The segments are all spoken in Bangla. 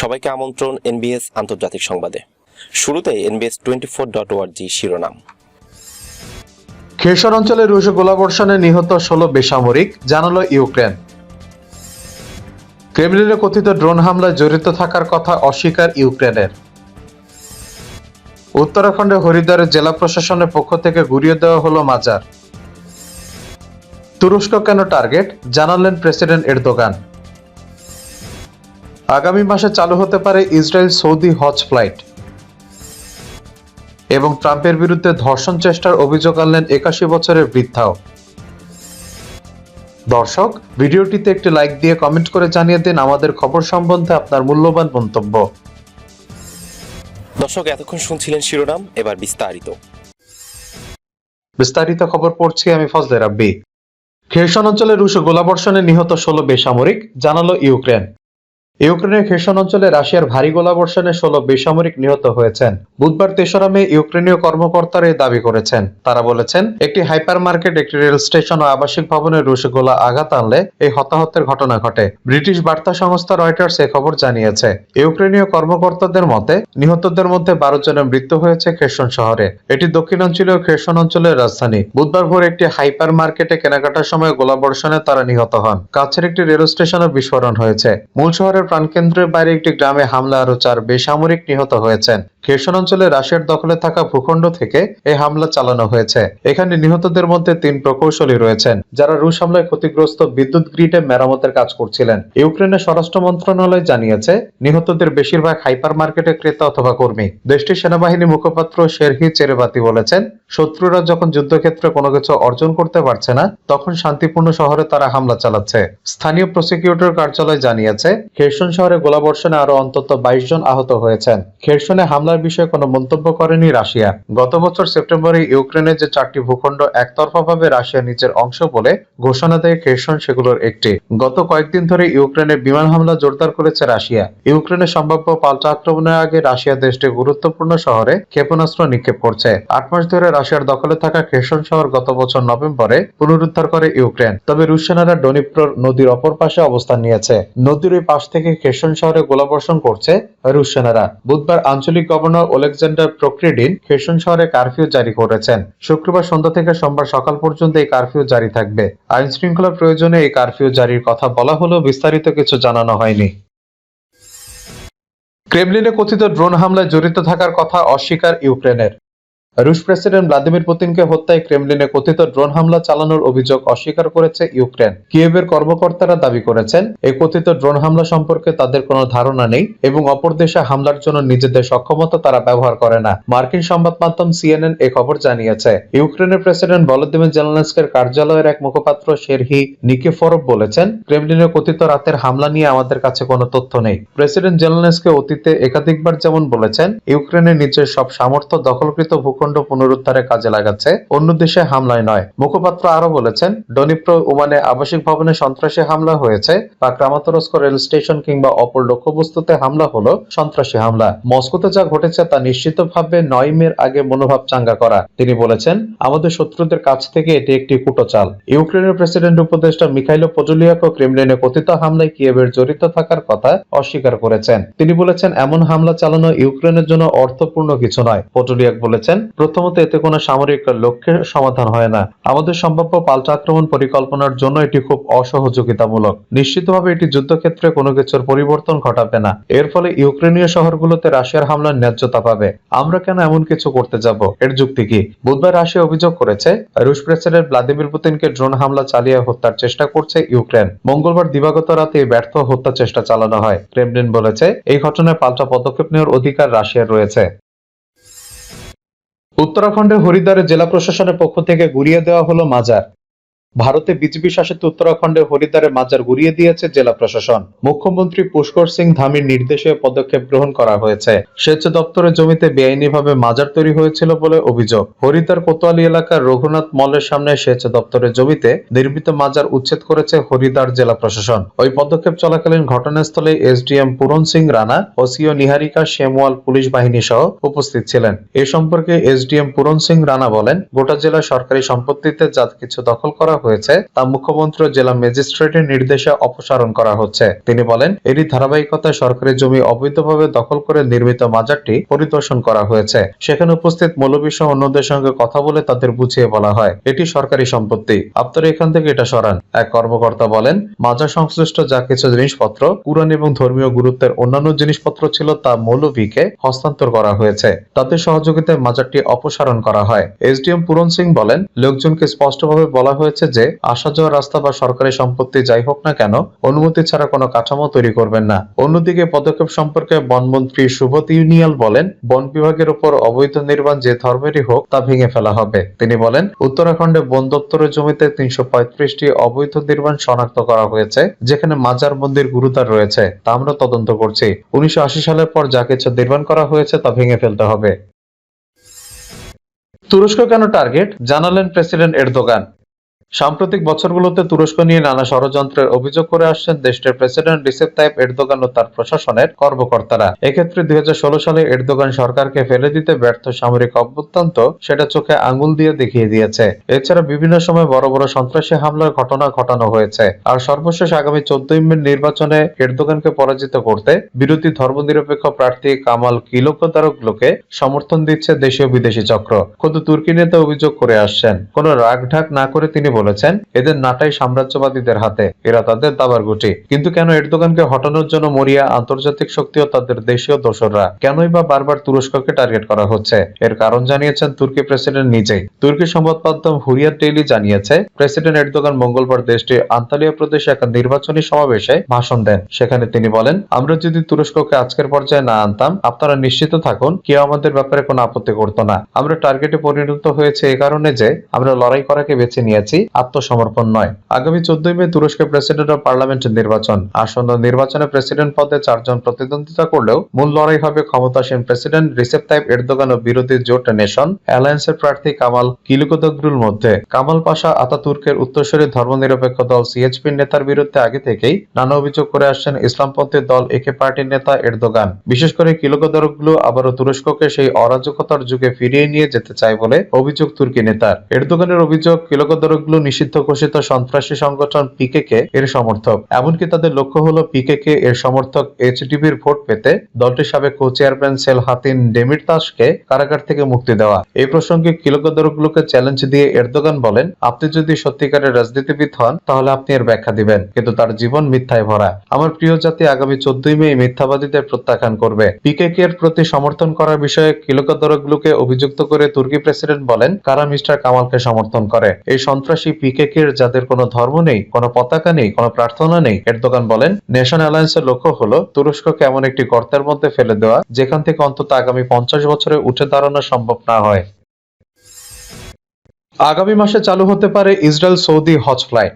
সবাইকে আমন্ত্রণ এনবিএস আন্তর্জাতিক সংবাদে। শুরুতে এনবিএস টোয়েন্টি ফোর ডট ওয়ার্জি শিরোনাম। খেরসন অঞ্চলে রুশ গোলাবর্ষণে নিহত ষোলো বেসামরিক, জানালো ইউক্রেন। ক্রেমলিনের কথিত ড্রোন হামলায় জড়িত থাকার কথা অস্বীকার ইউক্রেনের। উত্তরাখণ্ডে হরিদ্বারের জেলা প্রশাসনের পক্ষ থেকে ঘুরিয়ে দেওয়া হলো মাজার। তুরস্ক কেন টার্গেট, জানালেন প্রেসিডেন্ট এরদোগান। আগামী মাসে চালু হতে পারে ইসরায়েল সৌদি হজ ফ্লাইট। এবং ট্রাম্পের বিরুদ্ধে ধর্ষণ চেষ্টার অভিযোগ আনলেন একাশি বছরের বৃদ্ধাও। দর্শক ভিডিওটিতে একটি লাইক দিয়ে কমেন্ট করে জানিয়ে দিন আমাদের খবর সম্বন্ধে আপনার মূল্যবান মন্তব্য। দর্শক এতক্ষণ শুনছিলেন শিরোনাম এবার বিস্তারিত। বিস্তারিত খবর পড়ছি আমি ফজলে রাব্বি। খেরসন অঞ্চলে রুশ গোলাবর্ষণে নিহত ষোলো বেসামরিক জানালো ইউক্রেন। ইউক্রেনের খেরসন অঞ্চলে রাশিয়ার ভারী গোলাবর্ষণে ষোলো বেসামরিক নিহত হয়েছেন। বুধবার তেসরা মে ইউক্রেনীয় কর্মকর্তারা এই দাবি করেছেন। তারা বলেছেন, একটি হাইপার মার্কেট একটি রেল স্টেশন ও আবাসিক ভবনে রুশ গোলা আঘাত আনলে এই হতাহতের ঘটনা ঘটে। ব্রিটিশ বার্তা সংস্থা রয়টার্স এ খবর জানিয়েছে, ইউক্রেনীয় কর্মকর্তাদের মতে, নিহতদের মধ্যে বারো জনের মৃত্যু হয়েছে খেরসন শহরে। এটি দক্ষিণাঞ্চলীয় খেরসন অঞ্চলের রাজধানী। বুধবার ভোর একটি হাইপার মার্কেটে কেনাকাটার সময় গোলাবর্ষণে তারা নিহত হন। কাছের একটি রেল স্টেশনে বিস্ফোরণ হয়েছে। মূল শহরের প্রাণকেন্দ্রের বাইরে একটি গ্রামে হামলা আরও চার বেসামরিক নিহত হয়েছেন। খেরসন অঞ্চলে রাশিয়ার দখলে থাকা ভূখণ্ড থেকে এই হামলা চালানো হয়েছে। এখানে নিহতদের মধ্যে তিন প্রকৌশলী রয়েছেন, যারা রুশ হামলায় ক্ষতিগ্রস্ত বিদ্যুৎ গ্রিডে মেরামতের কাজ করছিলেন। ইউক্রেনের স্বরাষ্ট্র মন্ত্রণালয় জানিয়েছে, নিহতদের বেশিরভাগ হাইপার মার্কেটে ক্রেতা অথবা কর্মী। দেশটির সেনাবাহিনী মুখপাত্র শেরহি চেরেবাতি বলেছেন, শত্রুরা যখন যুদ্ধক্ষেত্রে কোনো কিছু অর্জন করতে পারছে না, তখন শান্তিপূর্ণ শহরে তারা হামলা চালাচ্ছে। স্থানীয় প্রসিকিউটর কার্যালয় জানিয়েছে খেরসন শহরে গোলাবর্ষণে আরও অন্তত বাইশ জন আহত হয়েছেন। খেরসনে হামলার বিষয়ে কোনো মন্তব্য করেনি রাশিয়া। গত বছর সেপ্টেম্বরে ইউক্রেনের যে চারটি ভূখণ্ড একতরফাভাবে রাশিয়া নিজের অংশ বলে ঘোষণা দেয় খেরসন, সেগুলোর একটি। গত কয়েকদিন ধরে ইউক্রেনে বিমান হামলা জোরদার করেছে রাশিয়া। ইউক্রেনের সম্ভাব্য পাল্টা আক্রমণের আগে রাশিয়া দেশটির গুরুত্বপূর্ণ শহরে ক্ষেপণাস্ত্র নিক্ষেপ করছে। আট মাস ধরে রাশিয়ার দখলে থাকা খেরসন শহর গত বছর নভেম্বরে পুনরুদ্ধার করে ইউক্রেন। তবে রুশ সেনারা ডনিপ্র নদীর অপর পাশে অবস্থান নিয়েছে। নদীর ওই পাশ থেকে খেরসন শহরে গোলাবর্ষণ করছে রুশ সেনারা বুধবার আঞ্চলিক গভর্নর ওলেকজান্ডার প্রক্রিডিন খেসুন শহরে কারফিউ জারি করেছেন। শুক্রবার সন্ধ্যা থেকে সোমবার সকাল পর্যন্ত এই কারফিউ জারি থাকবে। আইন শৃঙ্খলা প্রয়োজনে এই কারফিউ জারির কথা বলা হলেও বিস্তারিত কিছু জানানো হয়নি। ক্রেমলিনে কথিত ড্রোন হামলায় জড়িত থাকার কথা অস্বীকার ইউক্রেনের। রুশ প্রেসিডেন্ট ভ্লাদিমির পুতিনকে হত্যায় ক্রেমলিনে কথিত ড্রোন হামলা চালানোর অভিযোগ অস্বীকার করেছে ইউক্রেন। কিয়েভের কর্মকর্তারা দাবি করেছেন এই কথিত ড্রোন হামলা সম্পর্কে তাদের কোনো ধারণা নেই এবং অপর দেশে হামলার জন্য নিজেদের সক্ষমতা তারা ব্যবহার করে না। মার্কিন সংবাদ মাধ্যম সিএনএন এ খবর জানিয়েছে। ইউক্রেনের প্রেসিডেন্ট ভলোদিমির জেলেনস্কের কার্যালয়ের এক মুখপাত্র শেরহি নিকেফরভ বলেছেন ক্রেমলিনের কথিত রাতের হামলা নিয়ে আমাদের কাছে কোনো তথ্য নেই। প্রেসিডেন্ট জেলেনস্কে অতীতে একাধিকবার যেমন বলেছেন, ইউক্রেনের নিজের সব সামর্থ্য দখলকৃত ভূখণ্ড পুনরুদ্ধারে কাজে লাগাচ্ছে, অন্য দেশে হামলায় নয়। মুখপাত্র আরও বলেছেন ডনিপ্র ওমানে আবাসিক ভবনে সন্ত্রাসী হামলা হয়েছে, বা ক্রামাতরস্ক রেল স্টেশন কিংবা অপর লক্ষ্যবস্তুতে হামলা হলো সন্ত্রাসী হামলা। মস্কোতে যা ঘটেছে তা নিশ্চিতভাবে নয় আগে মনোভাব চাঙ্গা করা। তিনি বলেছেন, আমাদের শত্রুদের কাছ থেকে এটি একটি কুটচাল। ইউক্রেনের প্রেসিডেন্ট উপদেষ্টা মিখাইলো পজুলিয়াকো ক্রেমলিনে কথিত হামলায় কিয়েভের জড়িত থাকার কথা অস্বীকার করেছেন। তিনি বলেছেন, এমন হামলা চালানো ইউক্রেনের জন্য অর্থপূর্ণ কিছু নয়। পটুলিয়াক বলেছেন প্রথমত এতে কোনো সামরিক লক্ষ্যের সমাধান হয় না। আমাদের সম্ভাব্য পাল্টা আক্রমণ পরিকল্পনার জন্য এটি খুব অসহযোগিতামূলক। নিশ্চিতভাবে এটি যুদ্ধক্ষেত্রে কোনো কিছুর পরিবর্তন ঘটাবে না। এর ফলে ইউক্রেনীয় শহরগুলোতে রাশিয়ার হামলার ন্যায্যতা পাবে। আমরা কেন এমন কিছু করতে যাব? এর যুক্তি কি? বুধবার রাশিয়া অভিযোগ করেছে, রুশ প্রেসিডেন্ট ভ্লাদিমির পুতিনকে ড্রোন হামলা চালিয়ে হত্যার চেষ্টা করছে ইউক্রেন। মঙ্গলবার দিবাগত রাতে ব্যর্থ হত্যা চেষ্টা চালানো হয়। ক্রেমলিন বলেছে, এই ঘটনায় পাল্টা পদক্ষেপ নেওয়ার অধিকার রাশিয়ার রয়েছে। উত্তরাখণ্ডের হরিদ্বারে জেলা প্রশাসনের পক্ষ থেকে গুড়িয়ে দেওয়া হলো মাজার। ভারতে বিজেপি শাসিত উত্তরাখণ্ডে হরিদ্বারে মাজার ঘুরিয়ে দিয়েছে জেলা প্রশাসন। মুখ্যমন্ত্রী পুষ্কর সিং ধামির নির্দেশে পদক্ষেপ গ্রহণ করা হয়েছে। সেচ দপ্তরের জমিতে বেআইনিভাবে মাজার তৈরি হয়েছিল বলে অভিযোগ। হরিদ্বার কোতোয়ালি এলাকার রঘুনাথ মলের সামনে সেচ দপ্তরের জমিতে নির্মিত মাজার উচ্ছেদ করেছে হরিদ্বার জেলা প্রশাসন। ওই পদক্ষেপ চলাকালীন ঘটনাস্থলে এসডিএম পূরণ সিং রানা ও সিও নিহারিকা শেমওয়াল পুলিশ বাহিনী সহ উপস্থিত ছিলেন। এ সম্পর্কে এসডিএম পূরণ সিং রানা বলেন, গোটা জেলা সরকারি সম্পত্তিতে যা কিছু দখল করা হয়েছে, তা মুখ্যমন্ত্রী জেলা ম্যাজিস্ট্রেটের নির্দেশে অপসারণ করা হচ্ছে। তিনি বলেন, এরই ধারাবাহিকতায় সরকারি জমি অবৈধভাবে দখল করে নির্মিত মাজারটি পরিদর্শন করা হয়েছে। সেখানে উপস্থিত মৌলবী সহ অন্যদের সঙ্গে কথা বলে তাদের বুঝিয়ে বলা হয়, এটি সরকারি সম্পত্তি। আপনারা এখান থেকে এটা সরান। এক কর্মকর্তা বলেন, মাজার সংশ্লিষ্ট যা কিছু জিনিসপত্র, কুরআন এবং ধর্মীয় গুরুত্বের অন্যান্য জিনিসপত্র ছিল তা মৌলভীকে হস্তান্তর করা হয়েছে। তাদের সহযোগিতায় মাজারটি অপসারণ করা হয়। এসডিএম পূরণ সিং বলেন, লোকজনকে স্পষ্টভাবে বলা হয়েছে যে আসা যাওয়ার রাস্তা বা সরকারি সম্পত্তি যাই হোক না কেন, অনুমতি ছাড়া কোনো কাঠামো তৈরি করবেন না। অন্যদিকে পদক্ষেপ সম্পর্কে বনমন্ত্রী সুব্রত ইউনিয়াল বলেন, বন বিভাগের উপর অবৈধ নির্মাণ যে ধর্মেরই হোক তা ভেঙে ফেলা হবে। তিনি বলেন, উত্তরাখণ্ডে বন দপ্তরের জমিতে তিনশো পঁয়ত্রিশটি অবৈধ নির্মাণ শনাক্ত করা হয়েছে, যেখানে মাজার মন্দির গুরুদ্বার রয়েছে। তা আমরা তদন্ত করছি। উনিশশো আশি সালের পর যা কিছু নির্মাণ করা হয়েছে তা ভেঙে ফেলতে হবে। তুরস্ক কেন টার্গেট? জানালেন প্রেসিডেন্ট এরদোগান। সাম্প্রতিক বছরগুলোতে তুরস্ক নিয়ে নানা ষড়যন্ত্রের অভিযোগ করে আসছেন দেশটির প্রেসিডেন্ট রিসেপ তাইপ এরদোগান ও তার প্রশাসনের কর্মকর্তারা। এক্ষেত্রে দু হাজার ষোলো সালে এরদোগান সরকারকে ফেলে দিতে ব্যর্থ সামরিক অভ্যুত্থান্ত সেটা চোখে আঙুল দিয়ে দেখিয়ে দিয়েছে। এছাড়া বিভিন্ন সময় বড় বড় সন্ত্রাসী হামলার ঘটনা ঘটানো হয়েছে। আর সর্বশেষ আগামী চোদ্দই মে নির্বাচনে এরদোগানকে পরাজিত করতে বিরোধী ধর্মনিরপেক্ষ প্রার্থী কামাল কিলোকদারকগুলোকে সমর্থন দিচ্ছে দেশীয় বিদেশি চক্র। খোদ তুর্কি নেতা অভিযোগ করে আসছেন, কোন রাগঢাক না করে তিনি বলেছেন, এদের নাটাই সাম্রাজ্যবাদীদের হাতে, এরা তাদের দাবার গুটি। কিন্তু কেন এরদোগানকে হটানোর জন্য মরিয়া, আন্তর্জাতিক শক্তি ও তাদের দেশীয় দোসররা? কেনই বা বারবার তুরস্ককে টার্গেট করা হচ্ছে? এর কারণ জানিয়েছেন তুর্কি প্রেসিডেন্ট নিজেই। তুর্কি সংবাদ মাধ্যম হুরিয়ার ডেইলি জানিয়েছে, প্রেসিডেন্ট এরদোগান মঙ্গলবার দেশটির আন্তালিয়া প্রদেশে এক নির্বাচনী সমাবেশে ভাষণ দেন। সেখানে তিনি বলেন, আমরা যদি তুরস্ককে আজকের পর্যায়ে না আনতাম, আপনারা নিশ্চিত থাকুন, কেউ আমাদের ব্যাপারে কোনো আপত্তি করতো না। আমরা টার্গেটে পরিণত হয়েছে এই কারণে যে, আমরা লড়াই করাকে বেছে নিয়েছি আত্মসমর্পণ নয়। আগামী চোদ্দই মে তুরস্কের প্রেসিডেন্ট ও পার্লামেন্ট নির্বাচন। আসন্ন নির্বাচনে প্রেসিডেন্ট পদে চারজন প্রতিদ্বন্দ্বিতা করলেও মূল লড়াই হবে ক্ষমতাসীন প্রেসিডেন্ট রিসেপ তাইপ এরদোগান ও বিরোধী জোট নেশন, অ্যালায়েন্সের প্রার্থী কামাল কিলুকদগ্রুর মধ্যে। কামাল পাশা আতাতুর্কের উত্তরসূরি ধর্মনিরপেক্ষ দল সিএইচপি নেতার বিরুদ্ধে আগে থেকেই নানা অভিযোগ করে আসছেন ইসলামপন্থী দল একে পার্টির নেতা এরদোগান। বিশেষ করে কিলুকদরগুলো আবারও তুরস্ককে সেই অরাজকতার যুগে ফিরিয়ে নিয়ে যেতে চায় বলে অভিযোগ তুর্কি নেতার। এরদোগানের অভিযোগ কিলকদরগুলো নিষিদ্ধ ঘোষিত সন্ত্রাসী সংগঠন পিকেকে এর সমর্থক। এমনকি তাদের লক্ষ্য হলো পিকেকে এর সমর্থক এইচডিবির ভোট পেতে দলটির সাবেক কো চেয়ারম্যান সেল হাতিন ডেমিরতাসকে কারাগার থেকে মুক্তি দেওয়া। এই প্রসঙ্গে কিলকদরগুলোকে চ্যালেঞ্জ দিয়ে এরদোগান বলেন, আপনি যদি সত্যিকারের রাজনীতিবিদ হন, তাহলে আপনি এর ব্যাখ্যা দিবেন, কিন্তু তার জীবন মিথ্যায় ভরা। আমার প্রিয় জাতি আগামী চোদ্দই মে মিথ্যাবাদীদের প্রত্যাখ্যান করবে। পিকেকে এর প্রতি সমর্থন করার বিষয়ে কিলকদরগুলোকে অভিযুক্ত করে তুর্কি প্রেসিডেন্ট বলেন, কারা মিস্টার কামালকে সমর্থন করে? এই সন্ত্রাসী পিকেকে পিকেকের যাদের কোনো ধর্ম নেই, কোনো পতাকা নেই, কোনো প্রার্থনা নেই এরদোগান বলেন নেশন অ্যালায়েন্সের লক্ষ্য হলো তুরস্ককে এমন একটি গর্তের মধ্যে ফেলে দেওয়া, যেখান থেকে অন্তত আগামী পঞ্চাশ বছরে উঠে দাঁড়ানো সম্ভব না হয়। আগামী মাসে চালু হতে পারে ইসরায়েল সৌদি হজ ফ্লাইট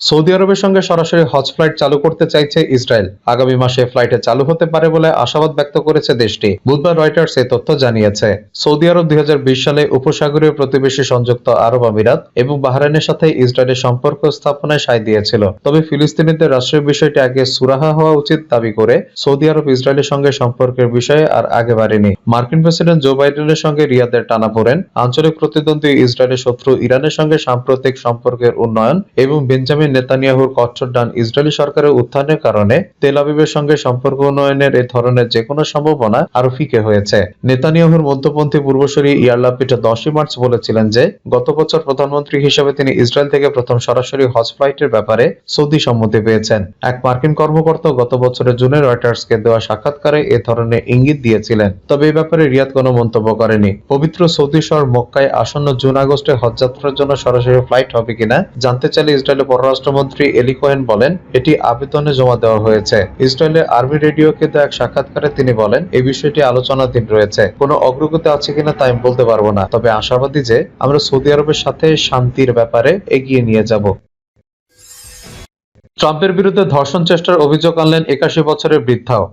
সৌদি আরবের সঙ্গে সরাসরি হজ ফ্লাইট চালু করতে চাইছে ইসরায়েল। আগামী মাসে ফ্লাইটে চালু হতে পারে বলে আশাবাদ ব্যক্ত করেছে দেশটি। বুধবার রয়টার্স এই তথ্য জানিয়েছে। সৌদি আরব দুই হাজার বিশ সালে উপসাগরীয় প্রতিবেশী সংযুক্ত আরব আমিরাত এবং বাহরাইনের সাথে ইসরায়েলের সম্পর্ক স্থাপনায় সায় দিয়েছিল। তবে ফিলিস্তিনিদের রাষ্ট্রীয় বিষয়টি আগে সুরাহা হওয়া উচিত দাবি করে সৌদি আরব ইসরায়েলের সঙ্গে সম্পর্কের বিষয়ে আর আগে বাড়েনি। মার্কিন প্রেসিডেন্ট জো বাইডেনের সঙ্গে রিয়াদের টানাপোড়েন আঞ্চলিক প্রতিদ্বন্দ্বী ইসরায়েলের শত্রু ইরানের সঙ্গে সাম্প্রতিক সম্পর্কের উন্নয়ন এবং বেঞ্জামিন নেতানিয়াহুর কচ্ছর ডান ইসরায়েলি সরকারের উত্থানের কারণে তেল আবিবের সঙ্গে সম্পর্ক উন্নয়নের এ ধরনের যে কোনো সম্ভাবনা আরও ফিকে হয়েছে। নেতানিয়াহুর মধ্যপন্থী পূর্বসূরি ইয়ার লাপিড দশই মার্চ বলেছিলেন যে, গত বছর প্রধানমন্ত্রী হিসেবে তিনি ইসরায়েল থেকে প্রথম সরাসরি হজ ফ্লাইটের ব্যাপারে সৌদি সম্মতি পেয়েছেন। এক মার্কিন কর্মকর্তা গত বছরের জুনে রয়টার্সকে দেওয়া সাক্ষাৎকারে এ ধরনের ইঙ্গিত দিয়েছিলেন। তবে এই ব্যাপারে রিয়াদ কোনো মন্তব্য করেনি। পবিত্র সৌদি শহর মক্কায় আসন্ন জুন আগস্টে হজযাত্রার জন্য সরাসরি ফ্লাইট হবে কিনা জানতে চাইলে ইসরায়েলের পররাষ্ট্রমন্ত্রী এলি কোয়েন বলেন, এটি আবেদনে জমা দেওয়া হয়েছে। ইসরায়েলের আর্মি রেডিওকে দেওয়া এক সাক্ষাৎকারে তিনি বলেন এই বিষয়টি আলোচনাধীন রয়েছে। কোনো অগ্রগতি আছে কিনা তাই আমি বলতে পারব না। তবে আশাবাদী যে, আমরা সৌদি আরবের সাথে শান্তির ব্যাপারে এগিয়ে নিয়ে যাব। ট্রাম্পের বিরুদ্ধে ধর্ষণ চেষ্টার অভিযোগ আনলেন একাশি বছরের বৃদ্ধাও।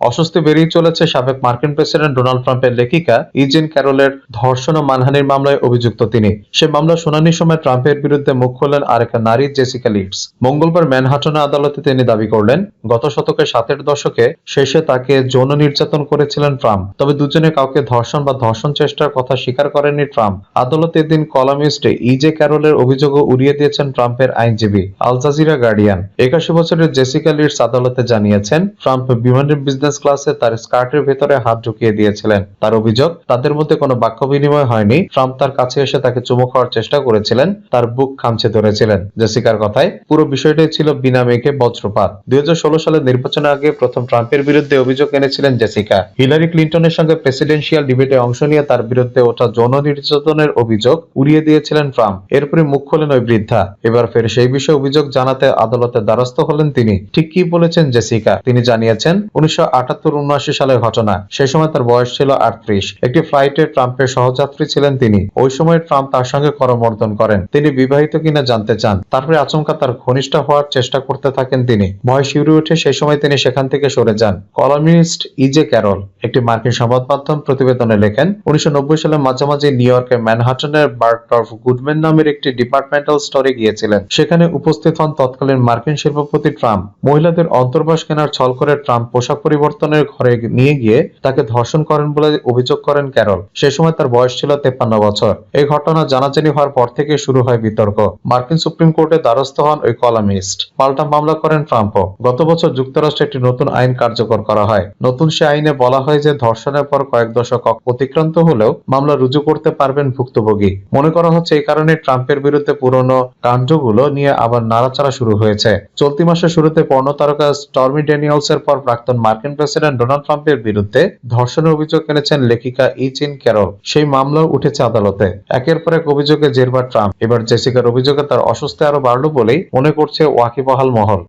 অস্বস্তি বেরিয়ে চলেছে সাবেক মার্কিন প্রেসিডেন্ট ডোনাল্ড ট্রাম্পের লেখিকা ইজেন ক্যারলের ধর্ষণ ও মানহানির মামলায় অভিযুক্ত তিনি। সে মামলা শুনানির সময় ট্রাম্পের বিরুদ্ধে মুখ খুললেন আরেক নারী, জেসিকা লিডস। মঙ্গলবার ম্যানহাটনে আদালতে তিনি দাবি করলেন, গত শতকের সাতের দশকে শেষে তাকে যৌন নির্যাতন করেছিলেন ট্রাম্প। তবে দুজনে কাউকে ধর্ষণ বা ধর্ষণ চেষ্টার কথা স্বীকার করেননি ট্রাম্প। আদালতে এদিন কলামিস্ট ইজে ক্যারলের অভিযোগও উড়িয়ে দিয়েছেন ট্রাম্পের আইনজীবী আল জাজিরা গার্ডিয়ান। একাশি বছরের জেসিকা লিডস আদালতে জানিয়েছেন, ট্রাম্প বিমানের বিজনেস ক্লাসে তার স্কার্টের ভেতরে হাত ঢুকিয়ে দিয়েছিলেন। তার অভিযোগ, তাদের মধ্যে কোনো বাক্য বিনিময় হয়নি। ট্রাম্প তার কাছে এসে তাকে চুমু খাওয়ার চেষ্টা করেছিলেন। তার বুক খামচে ধরেছিলেন। জেসিকার কথায়, পুরো বিষয়টাই ছিল বিনা মেঘে বজ্রপাত। দুই সালের নির্বাচনের আগে প্রথম ট্রাম্পের বিরুদ্ধে অভিযোগ এনেছিলেন জেসিকা। হিলারি ক্লিন্টনের সঙ্গে প্রেসিডেন্সিয়াল ডিবেটে অংশ নিয়ে তার বিরুদ্ধে ওঠা যৌন নির্যাতনের অভিযোগ উড়িয়ে দিয়েছিলেন ট্রাম্প। এরপরে মুখ খোলেন ওই বৃদ্ধা। এবার ফের সেই বিষয়ে অভিযোগ জানাতে আদালতের দ্বারস্থ হলেন তিনি। ঠিক কি বলেছেন জেসিকা? তিনি জানিয়েছেন, উনিশশো আটাত্তর উনআশি সালের ঘটনা। সেই সময় তার বয়স ছিল আটত্রিশ। একটি ফ্লাইটে ট্রাম্পের সহযাত্রী ছিলেন তিনি। ওই সময় ট্রাম্প তার সঙ্গে করমর্দন করেন। তিনি বিবাহিত কিনা জানতে চান। তারপরে আচমকা তার ঘনিষ্ঠ হওয়ার চেষ্টা করতে থাকেন তিনি। ভয় শিউরে উঠে সেই সময় তিনি সেখান থেকে সরে যান। কলামিস্ট ইজে ক্যারল, একটি মার্কিন সংবাদ মাধ্যম প্রতিবেদনে লেখেন, উনিশশো সালের মাঝামাঝি নিউ ইয়র্কের ম্যানহাটনের বার্টফ গুডম্যান নামের একটি ডিপার্টমেন্টাল স্টোরে গিয়েছিলেন। সেখানে উপস্থিত হন তৎকালীন মার্কিন শিল্পপতি ট্রাম্প। মহিলাদের অন্তর্বাস কেনার ছল করে ট্রাম্প পোশাক পরিবর্তনের ঘরে নিয়ে গিয়ে তাকে ধর্ষণ করেন বলে অভিযোগ করেন ক্যারল। সে সময় তার বয়স ছিল তেপ্পান্ন বছর। এই ঘটনা জানাজানি হওয়ার পর থেকে শুরু হয় বিতর্ক। মার্কিন সুপ্রিম কোর্টে দ্বারস্থ হন ওই কলামিস্ট। পাল্টা মামলা করেন ট্রাম্পও। গত বছর যুক্তরাষ্ট্রে একটি নতুন আইন কার্যকর করা হয়। নতুন সে আইনে বলা হয় যে ধর্ষণের পর কয়েক দশক অতিক্রান্ত হলেও মামলা রুজু করতে পারবেন ভুক্তভোগী। মনে করা হচ্ছে এই কারণে ট্রাম্পের বিরুদ্ধে পুরনো কাণ্ডগুলো নিয়ে আবার নাড়াচাড়া শুরু হয়েছে। চলতি মাসের শুরুতে পর্ণ তারকা স্টর্মি ড্যানিয়েলস এর পর প্রাক্তন মার্কিন প্রেসিডেন্ট ডোনাল্ড ট্রাম্পের বিরুদ্ধে ধর্ষণের অভিযোগ এনেছেন লেখিকা ইচিন ক্যারল। সেই মামলাও উঠেছে আদালতে। একের পর এক অভিযোগে জেরবার ট্রাম্প। এবার জেসিকার অভিযোগে তার অসুস্থ আরও বাড়লো বলেই মনে করছে ওয়াকিবহাল মহল।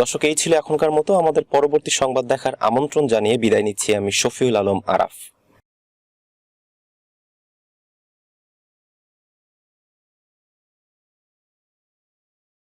দর্শক, এই ছিল এখনকার মতো। আমাদের পরবর্তী সংবাদ দেখার আমন্ত্রণ জানিয়ে বিদায় নিচ্ছি আমি শফিউল আলম আরাফ।